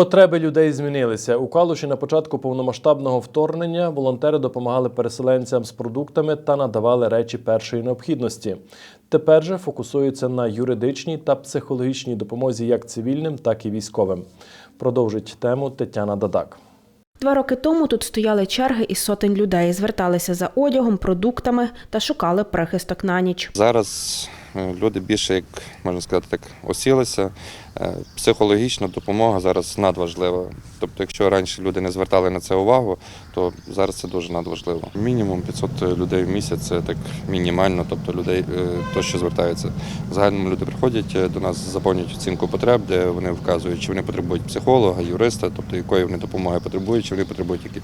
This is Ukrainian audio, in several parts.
Потреби людей змінилися. У Калуші на початку повномасштабного вторгнення волонтери допомагали переселенцям з продуктами та надавали речі першої необхідності. Тепер же фокусуються на юридичній та психологічній допомозі як цивільним, так і військовим. Продовжить тему Тетяна Дадак. Два роки тому тут стояли черги із сотень людей, зверталися за одягом, продуктами та шукали прихисток на ніч. Зараз люди більше, як можна сказати, так осілися. Е, Психологічна допомога зараз надважлива. Тобто, якщо раніше люди не звертали на це увагу, то зараз це дуже надважливо. Мінімум 500 людей в місяць це так мінімально, тобто людей е, то, що звертаються. Загальному люди приходять е, до нас, заповнюють оцінку потреб, де вони вказують, чи вони потребують психолога, юриста, тобто якої вони допомоги потребують, чи вони потребують які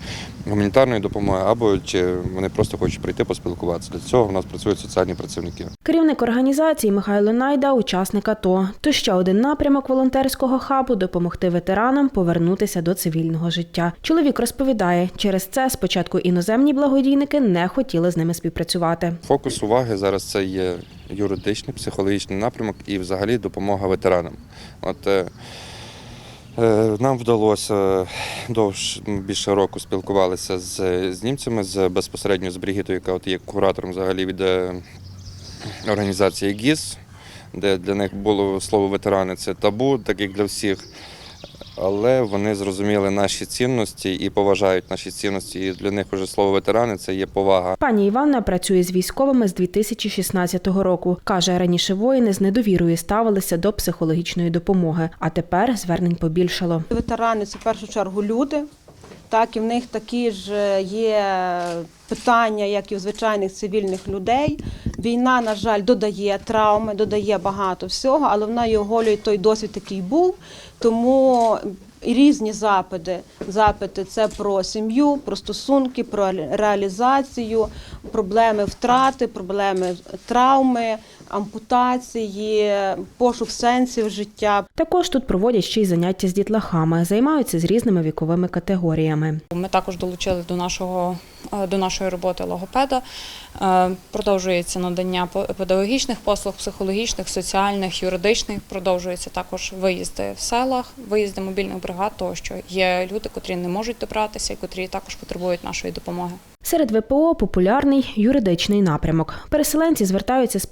гуманітарної допомоги, або чи вони просто хочуть прийти поспілкуватися. Для цього в нас працюють соціальні працівники. Керівник організації Михайло Найда, учасник АТО. То ще один напрямок волонтерського хабу допомогти ветеранам повернутися до цивільного життя. Чоловік розповідає, через це спочатку іноземні благодійники не хотіли з ними співпрацювати. Фокус уваги зараз це є юридичний, психологічний напрямок і взагалі допомога ветеранам. От е, е, нам вдалося довж більше року спілкувалися з, з німцями, з безпосередньо з Брігітою, яка от є куратором взагалі від е, організації ГІС, де для них було слово ветерани це табу, так як для всіх. Але вони зрозуміли наші цінності і поважають наші цінності. І для них вже слово ветерани це є повага. Пані Іванна працює з військовими з 2016 року. Каже, раніше воїни з недовірою ставилися до психологічної допомоги, а тепер звернень побільшало. Ветерани це в першу чергу люди. Так, і в них такі ж є питання, як і у звичайних цивільних людей. Війна, на жаль, додає травми, додає багато всього, але вона і оголює той досвід, який був. Тому різні запити. Запити це про сім'ю, про стосунки, про реалізацію, проблеми втрати, проблеми травми, ампутації, пошук сенсів життя, Також тут проводять ще й заняття з дітлахами, займаються з різними віковими категоріями. Ми також долучили до нашого е, до нашої роботи логопеда. Е, Продовжується надання по- педагогічних послуг, психологічних, соціальних, юридичних. Продовжуються також виїзди в селах, виїзди мобільних бригад, тощо є люди, котрі не можуть добратися і котрі також потребують нашої допомоги. Серед ВПО популярний юридичний напрямок. Переселенці звертаються з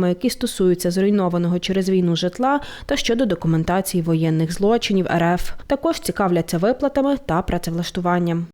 питаннями, які стосуються зруйнованого через війну житла та щодо документації воєнних злочинів РФ. Також цікавляться виплатами та працевлаштуванням.